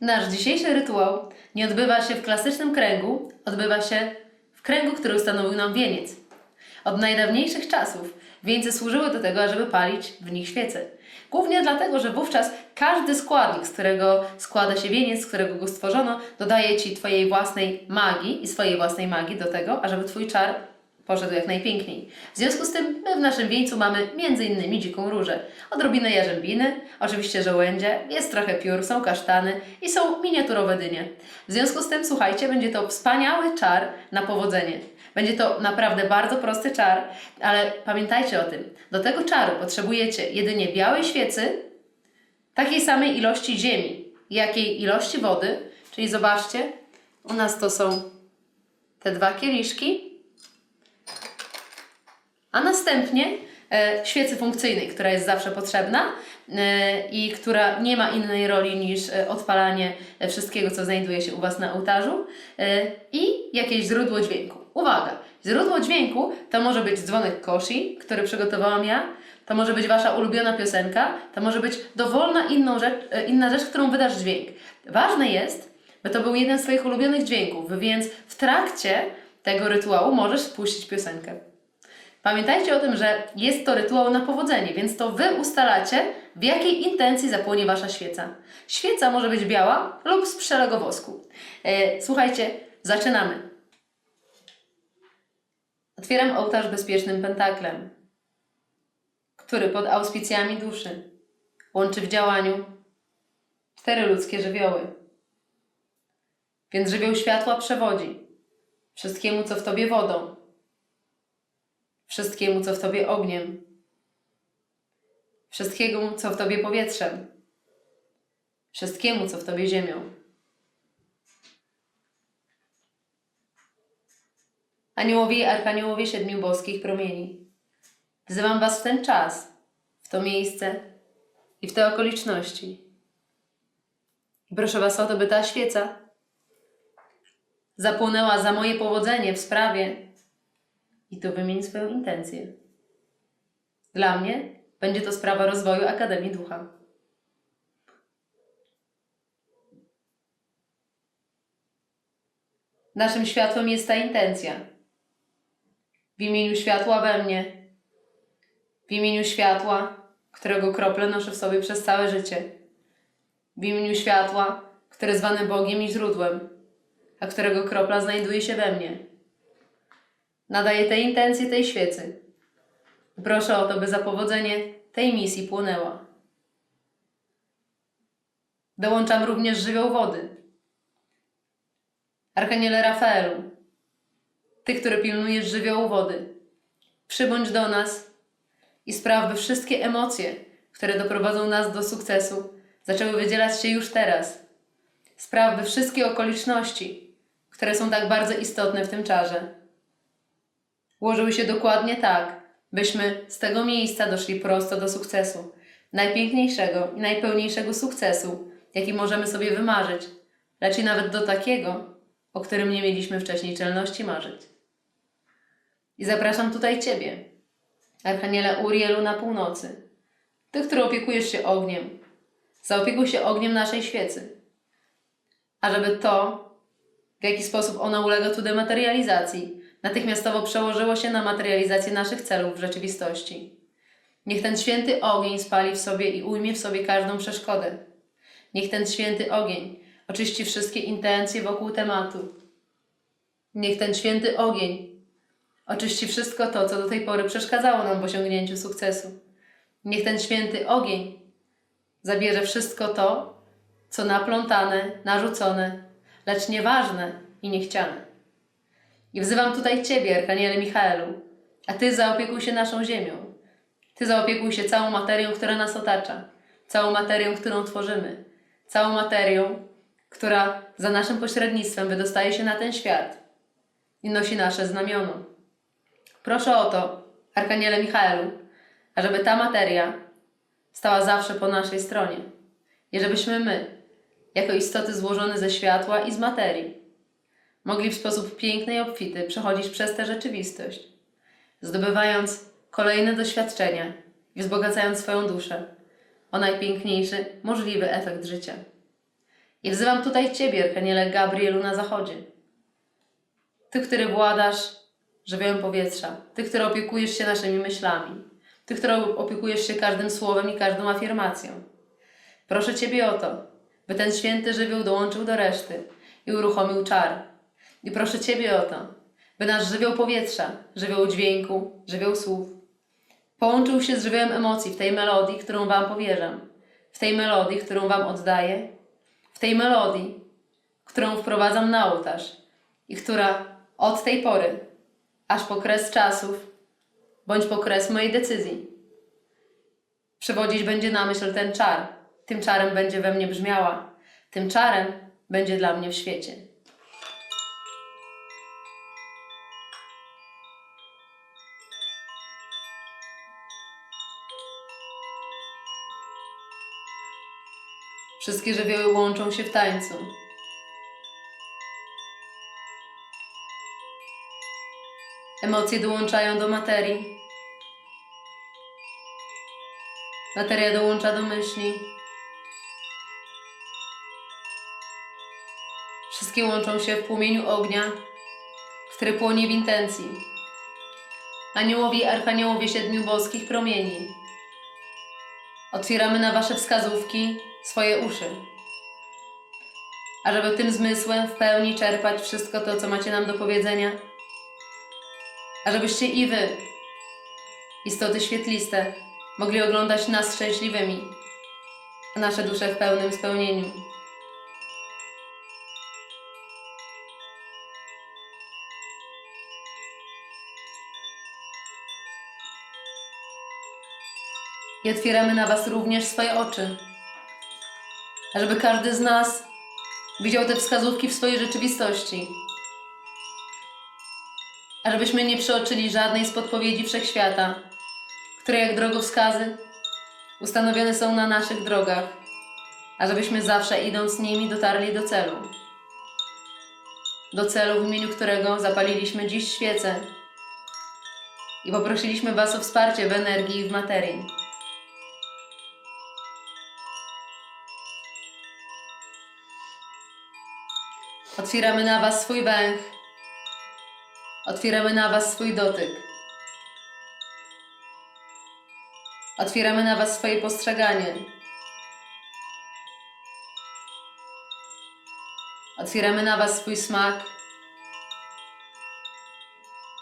Nasz dzisiejszy rytuał nie odbywa się w klasycznym kręgu, odbywa się w kręgu, który ustanowił nam wieniec. Od najdawniejszych czasów wieńce służyły do tego, ażeby palić w nich świece. Głównie dlatego, że wówczas każdy składnik, z którego składa się wieniec, z którego go stworzono, dodaje Ci Twojej własnej magii i swojej własnej magii do tego, ażeby Twój czar poszedł jak najpiękniej. W związku z tym my w naszym wieńcu mamy m.in. dziką różę, odrobinę jarzębiny, oczywiście żołędzie, jest trochę piór, są kasztany i są miniaturowe dynie. W związku z tym, słuchajcie, będzie to wspaniały czar na powodzenie. Będzie to naprawdę bardzo prosty czar, ale pamiętajcie o tym. Do tego czaru potrzebujecie jedynie białej świecy, takiej samej ilości ziemi, jakiej ilości wody, czyli zobaczcie, u nas to są te dwa kieliszki, a następnie e, świecy funkcyjnej, która jest zawsze potrzebna e, i która nie ma innej roli niż e, odpalanie wszystkiego, co znajduje się u Was na ołtarzu i jakieś źródło dźwięku. Uwaga! Źródło dźwięku to może być dzwonek koshi, który przygotowałam ja, to może być Wasza ulubiona piosenka, to może być dowolna inną rzecz, inna rzecz, którą wydasz dźwięk. Ważne jest, by to był jeden z Twoich ulubionych dźwięków, więc w trakcie tego rytuału możesz spuścić piosenkę. Pamiętajcie o tym, że jest to rytuał na powodzenie, więc to Wy ustalacie, w jakiej intencji zapłonie Wasza świeca. Świeca może być biała lub z pszczelego wosku. E, słuchajcie, zaczynamy. Otwieram ołtarz bezpiecznym pentaklem, który pod auspicjami duszy łączy w działaniu cztery ludzkie żywioły. Więc żywioł światła przewodzi wszystkiemu, co w Tobie wodą, wszystkiemu, co w Tobie ogniem, wszystkiemu, co w Tobie powietrzem, wszystkiemu, co w Tobie ziemią. Aniołowie i archaniołowie siedmiu boskich promieni, wzywam Was w ten czas, w to miejsce i w te okoliczności. Proszę Was o to, by ta świeca zapłonęła za moje powodzenie w sprawie i tu wymień swoją intencję. Dla mnie będzie to sprawa rozwoju Akademii Ducha. Naszym światłem jest ta intencja. W imieniu światła we mnie, w imieniu światła, którego krople noszę w sobie przez całe życie, w imieniu światła, które zwane Bogiem i źródłem, a którego kropla znajduje się we mnie. Nadaję tej intencji tej świecy. Proszę o to, by za powodzenie tej misji płonęła. Dołączam również żywioł wody. Archaniele Rafaelu, Ty, który pilnujesz żywiołu wody, przybądź do nas i spraw, by wszystkie emocje, które doprowadzą nas do sukcesu, zaczęły wydzielać się już teraz. Spraw, by wszystkie okoliczności, które są tak bardzo istotne w tym czarze, ułożyły się dokładnie tak, byśmy z tego miejsca doszli prosto do sukcesu. Najpiękniejszego i najpełniejszego sukcesu, jaki możemy sobie wymarzyć, lecz i nawet do takiego, o którym nie mieliśmy wcześniej czelności marzyć. I zapraszam tutaj Ciebie, Archaniele Urielu na północy, Ty, który opiekujesz się ogniem, zaopiekuj się ogniem naszej świecy, ażeby to, w jaki sposób ona ulega tu dematerializacji, natychmiastowo przełożyło się na materializację naszych celów w rzeczywistości. Niech ten święty ogień spali w sobie i ujmie w sobie każdą przeszkodę. Niech ten święty ogień oczyści wszystkie intencje wokół tematu. Niech ten święty ogień oczyści wszystko to, co do tej pory przeszkadzało nam w osiągnięciu sukcesu. Niech ten święty ogień zabierze wszystko to, co naplątane, narzucone, lecz nieważne i niechciane. I wzywam tutaj Ciebie, Archaniele Michaelu, a Ty zaopiekuj się naszą ziemią. Ty zaopiekuj się całą materią, która nas otacza, całą materią, którą tworzymy, całą materią, która za naszym pośrednictwem wydostaje się na ten świat i nosi nasze znamiono. Proszę o to, Archaniele Michaelu, ażeby ta materia stała zawsze po naszej stronie i żebyśmy my, jako istoty złożone ze światła i z materii, mogli w sposób piękny i obfity przechodzić przez tę rzeczywistość, zdobywając kolejne doświadczenia i wzbogacając swoją duszę o najpiękniejszy możliwy efekt życia. I wzywam tutaj Ciebie, Archaniele Gabrielu, na zachodzie. Ty, który władasz żywiołem powietrza. Ty, który opiekujesz się naszymi myślami. Ty, który opiekujesz się każdym słowem i każdą afirmacją. Proszę Ciebie o to, by ten święty żywioł dołączył do reszty i uruchomił czar. I proszę Ciebie o to, by nasz żywioł powietrza, żywioł dźwięku, żywioł słów, połączył się z żywiołem emocji w tej melodii, którą Wam powierzam, w tej melodii, którą Wam oddaję, w tej melodii, którą wprowadzam na ołtarz i która od tej pory, aż po kres czasów, bądź po kres mojej decyzji, przywodzić będzie na myśl ten czar. Tym czarem będzie we mnie brzmiała, tym czarem będzie dla mnie w świecie. Wszystkie żywioły łączą się w tańcu. Emocje dołączają do materii. Materia dołącza do myśli. Wszystkie łączą się w płomieniu ognia, który płonie w intencji. Aniołowie i archaniołowie siedmiu boskich promieni. Otwieramy na Wasze wskazówki swoje uszy, ażeby tym zmysłem w pełni czerpać wszystko to, co macie nam do powiedzenia, ażebyście i Wy, istoty świetliste, mogli oglądać nas szczęśliwymi, a nasze dusze w pełnym spełnieniu. I otwieramy na Was również swoje oczy, ażeby każdy z nas widział te wskazówki w swojej rzeczywistości. A żebyśmy nie przeoczyli żadnej z podpowiedzi wszechświata, które jak drogowskazy ustanowione są na naszych drogach, a żebyśmy zawsze idąc nimi dotarli do celu. Do celu, w imieniu którego zapaliliśmy dziś świecę i poprosiliśmy Was o wsparcie w energii i w materii. Otwieramy na Was swój węch. Otwieramy na Was swój dotyk. Otwieramy na Was swoje postrzeganie. Otwieramy na Was swój smak.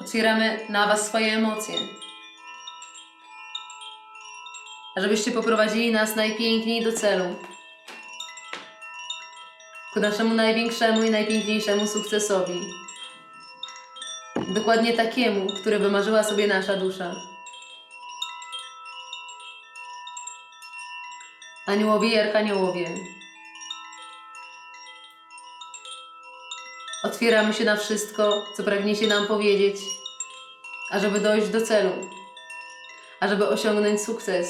Otwieramy na Was swoje emocje. Żebyście poprowadzili nas najpiękniej do celu ku naszemu największemu i najpiękniejszemu sukcesowi. Dokładnie takiemu, który wymarzyła sobie nasza dusza. Aniołowie i archaniołowie. Otwieramy się na wszystko, co pragniecie nam powiedzieć, ażeby dojść do celu, ażeby osiągnąć sukces.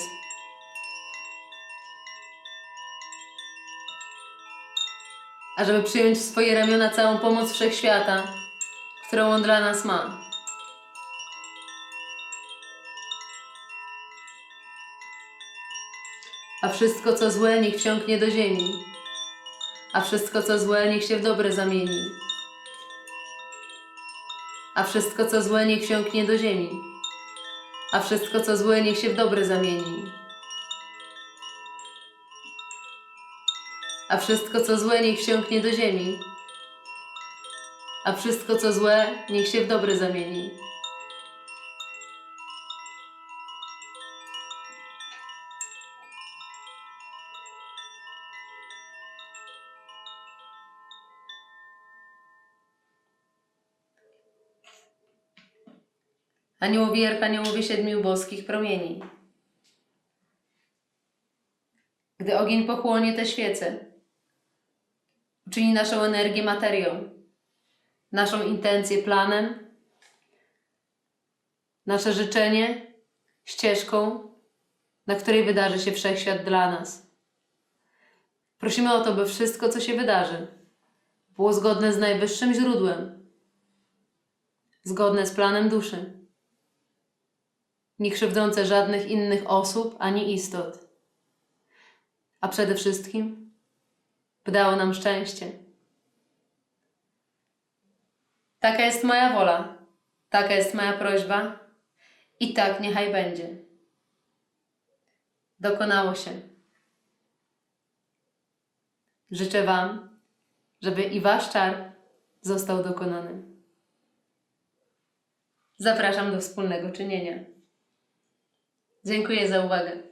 Ażeby przyjąć w swoje ramiona całą pomoc wszechświata, którą on dla nas ma. A wszystko, co złe, niech wsiąknie do ziemi, a wszystko, co złe, niech się w dobre zamieni. A wszystko, co złe, niech wsiąknie do ziemi, a wszystko, co złe, niech się w dobre zamieni. A wszystko co złe niech wsiąknie do ziemi, a wszystko co złe niech się w dobre zamieni. Aniołowie i archaniołowie siedmiu boskich promieni. Gdy ogień pochłonie te świece, uczyni naszą energię materią, naszą intencję planem, nasze życzenie ścieżką, na której wydarzy się wszechświat dla nas. Prosimy o to, by wszystko, co się wydarzy, było zgodne z najwyższym źródłem, zgodne z planem duszy, nie krzywdzące żadnych innych osób ani istot, a przede wszystkim dało nam szczęście. Taka jest moja wola, taka jest moja prośba i tak niechaj będzie. Dokonało się. Życzę Wam, żeby i Wasz czar został dokonany. Zapraszam do wspólnego czynienia. Dziękuję za uwagę.